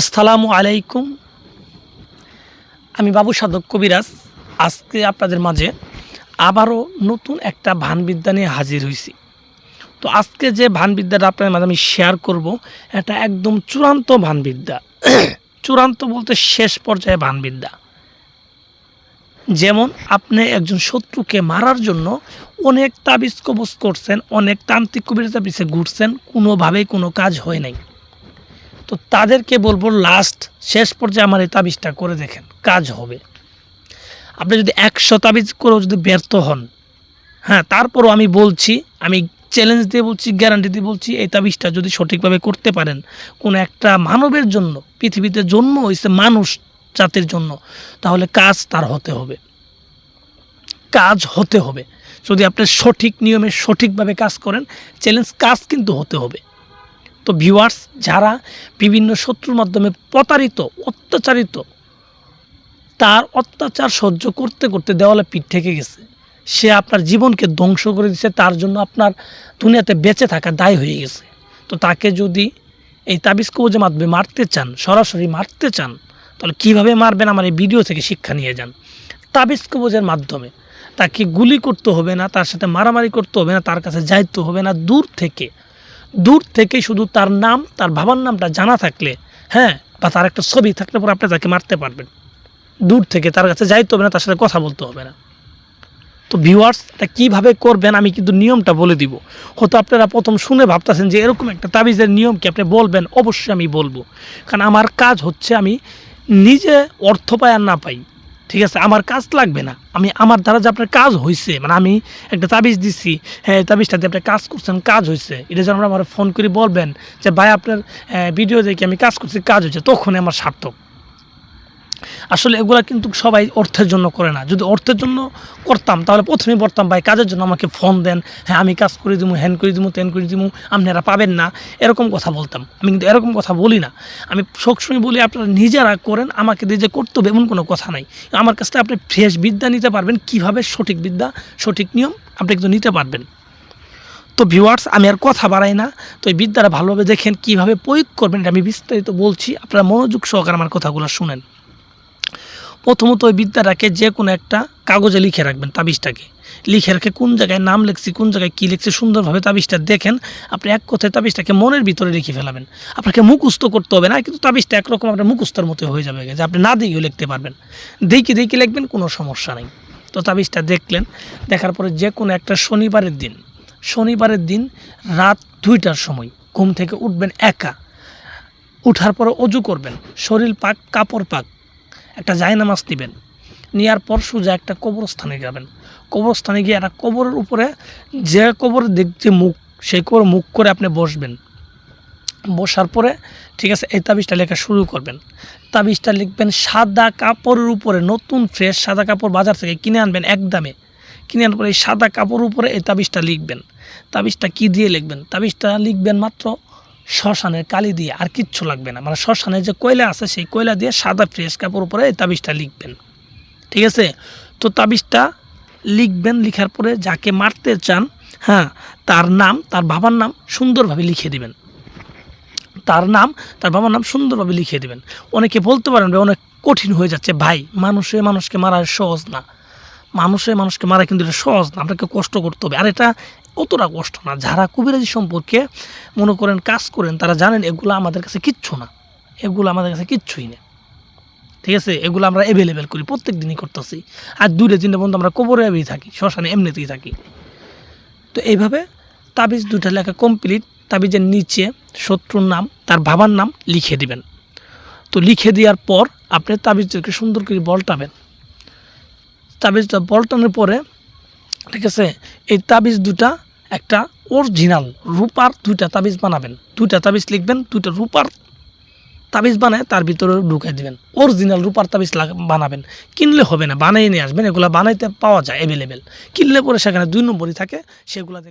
আসসালামু আলাইকুম। আমি বাবু সাধক কবিরাজ। আজকে আপনাদের মাঝে আবারও নতুন একটা ভানবিদ্যা নিয়ে হাজির হয়েছি তো আজকে যে ভানবিদ্যাটা আপনাদের মাঝে আমি শেয়ার করব, এটা একদম চূড়ান্ত ভানবিদ্যা। চূড়ান্ত বলতে শেষ পর্যায়ে ভানবিদ্যা। যেমন আপনি একজন শত্রুকে মারার জন্য অনেক তাবিজ কবজ করছেন, অনেক তান্ত্রিক কবিরাজের পিছিয়ে ঘুরছেন, কোনোভাবেই কোনো কাজ হয় নাই। তো তাদেরকে বলব লাস্ট শেষ পর্যায়ে আমার এই তাবিজটা করে দেখেন, কাজ হবে। আপনি যদি একশো তাবিজ করেও যদি ব্যর্থ হন হ্যাঁ তারপরও আমি বলছি, আমি চ্যালেঞ্জ দিয়ে বলছি গ্যারান্টি দিয়ে বলছি, এই তাবিজটা যদি সঠিকভাবে করতে পারেন, কোনো একটা মানবের জন্য, পৃথিবীতে জন্ম হয়েছে মানুষ জাতির জন্য, তাহলে কাজ তার হতে হবে। কাজ হতে হবে। যদি আপনি সঠিক নিয়মে সঠিকভাবে কাজ করেন চ্যালেঞ্জ কাজ কিন্তু হতে হবে। তো ভিউয়ার্স যারা বিভিন্ন শত্রুর মাধ্যমে প্রতারিত, অত্যাচারিত, তার অত্যাচার সহ্য করতে করতে দেওয়ালে পিঠ থেকে গেছে। সে আপনার জীবনকে ধ্বংস করে দিচ্ছে তার জন্য আপনার দুনিয়াতে বেঁচে থাকা দায় হয়ে গেছে। তো তাকে যদি এই তাবিজ কবজের মাধ্যমে মারতে চান, সরাসরি মারতে চান, তাহলে কীভাবে মারবেন? আমার এই ভিডিও থেকে শিক্ষা নিয়ে যান। তাবিজ কবজের মাধ্যমে তাকে গুলি করতে হবে না, তার সাথে মারামারি করতে হবে না, তার কাছে যাইতে হবে না, দূর থেকে দূর থেকে শুধু তার নাম, তার বাবার নামটা জানা থাকলে হ্যাঁ বা তার একটা ছবি থাকলে পরে আপনি তাকে মারতে পারবেন। দূর থেকে তার কাছে যাইতে হবে না, তার সাথে কথা বলতে হবে না। তো ভিউয়ার্স এটা কীভাবে করবেন আমি কিন্তু নিয়মটা বলে দিব। হয়তো আপনারা প্রথম শুনে ভাবতেছেন যে এরকম একটা তাবিজের নিয়ম কি আপনি বলবেন? অবশ্যই আমি বলব। কারণ আমার কাজ হচ্ছে আমি নিজে অর্থ পাই আর না পাই। ঠিক আছে, আমার কাজ লাগবে না। আমি, আমার দ্বারা যে আপনার কাজ হয়েছে মানে আমি একটা তাবিজ দিচ্ছি হ্যাঁ দিয়ে আপনি কাজ করছেন, কাজ হয়েছে এটা যেন আমার ফোন করে বলবেন যে, ভাই, আপনার ভিডিও দেখে আমি কাজ করছি, কাজ হয়েছে তখনই আমার সার্থক। আসলে এগুলা কিন্তু সবাই অর্থের জন্য করে না। যদি অর্থের জন্য করতাম, তাহলে প্রথমেই বলতাম, ভাই, কাজের জন্য আমাকে ফোন দেন। হ্যাঁ আমি কাজ করে দিব হ্যান করে দিব তেন করে দিব আপনারা পাবেন না। এরকম কথা বলতাম। আমি কিন্তু এরকম কথা বলি না। আমি সবসময় বলি, আপনারা নিজেরা করেন, আমাকে দিয়ে যে করতে হবে এমন কোনো কথা নাই। আমার কাছ থেকে আপনি ফ্রেশ বিদ্যা নিতে পারবেন। কীভাবে সঠিক বিদ্যা, সঠিক নিয়ম আপনি কিন্তু নিতে পারবেন? তো ভিউয়ার্স আমি আর কথা বাড়াই না। তো এই বিদ্যাটা ভালোভাবে দেখেন, কীভাবে প্রয়োগ করবেন এটা আমি বিস্তারিত বলছি। আপনারা মনোযোগ সহকারে আমার কথাগুলো শুনেন। প্রথমত ওই বিদ্যাটাকে যে কোনো একটা কাগজে লিখে রাখবেন তাবিজটাকে। লিখে রেখে কোন জায়গায় নাম লিখছি, কোন জায়গায় কী লিখছি, সুন্দরভাবে তাবিজটা দেখেন, আপনি এক কথায় তাবিজটাকে মনের ভিতরে লিখে ফেলাবেন। আপনাকে মুখস্থ করতে হবে না, কিন্তু তাবিজটা একরকম আপনার মুখস্থর মতো হয়ে যাবে, যে আপনি না দিয়েও লিখতে পারবেন। দেখি দেখি লিখবেন, কোনো সমস্যা নেই। তো তাবিজটা দেখলেন, দেখার পরে যে কোনো একটা শনিবারের দিন শনিবারের দিন রাত দুইটার সময় ঘুম থেকে উঠবেন একা। উঠার পরে অজু করবেন, শরীর পাক, কাপড় পাক একটা জায়নামাজ নেবেন নেওয়ার পর সোজা একটা কবরস্থানে যাবেন। কবরস্থানে গিয়ে একটা কবরের উপরে যে কবর দেখছে মুখ, সেই কবর মুখ করে আপনি বসবেন। বসার পরে, ঠিক আছে, এই তাবিজটা লেখা শুরু করবেন। তাবিজটা লিখবেন, সাদা কাপড়ের উপরে, নতুন ফ্রেশ সাদা কাপড় বাজার থেকে কিনে আনবেন এক দামে কিনে আনার পরে এই সাদা কাপড়ের উপরে এই তাবিজটা লিখবেন। তাবিজটা কি দিয়ে লিখবেন? তাবিজটা লিখবেন মাত্র শ্মশানের কালি দিয়ে আর কিচ্ছু লাগবে না। মানে শ্মশানের যে কয়লা আছে, সেই কয়লা দিয়ে সাদা ফ্রেশ কাপড় উপরে এই তাবিজটা লিখবেন। ঠিক আছে? তো তাবিজটা লিখবেন, লিখার পরে যাকে মারতে চান হ্যাঁ তার নাম, তার বাবার নাম সুন্দরভাবে লিখে দিবেন। তার নাম, তার বাবার নাম সুন্দরভাবে লিখে দিবেন। অনেকে বলতে পারেন অনেক কঠিন হয়ে যাচ্ছে। ভাই, মানুষে মানুষকে মারা সহজ না। মানুষে মানুষকে মারা কিন্তু এটা সহজ না, আপনাকে কষ্ট করতে হবে। আর এটা অতটা কষ্ট না। যারা কবিরাজি সম্পর্কে মনে করেন, কাজ করেন, তারা জানেন এগুলো আমাদের কাছে কিচ্ছু না। এগুলো আমাদের কাছে কিচ্ছুই না। ঠিক আছে? এগুলো আমরা অ্যাভেলেবেল করি প্রত্যেক দিনই করতেছি। আর দূরে তিনটে বন্ধু আমরা কবরে থাকি, শ্মশানে এমনিতেই থাকি। তো এইভাবে তাবিজ দুটা লেখা কমপ্লিট তাবিজের নিচে শত্রুর নাম, তার বাবার নাম লিখে দিবেন। তো লিখে দেওয়ার পর আপনি তাবিজটাকে সুন্দর করে বলটাবেন। তাবিজটা পল্টনের পরে, ঠিক আছে, এই তাবিজ দুটা একটা অরিজিনাল রূপার দুইটা তাবিজ বানাবেন। দুইটা তাবিজ লিখবেন, দুইটা রূপার তাবিজ বানায় তার ভিতরে ঢুকাই দিবেন। অরিজিনাল রূপার তাবিজ বানাবেন। কিনলে হবে না বানাই নিয়ে আসবেন, এগুলো বানাইতে পাওয়া যায় অ্যাভেলেবেল কিনলে পরে সেখানে দুই নম্বরই থাকে, সেগুলোতে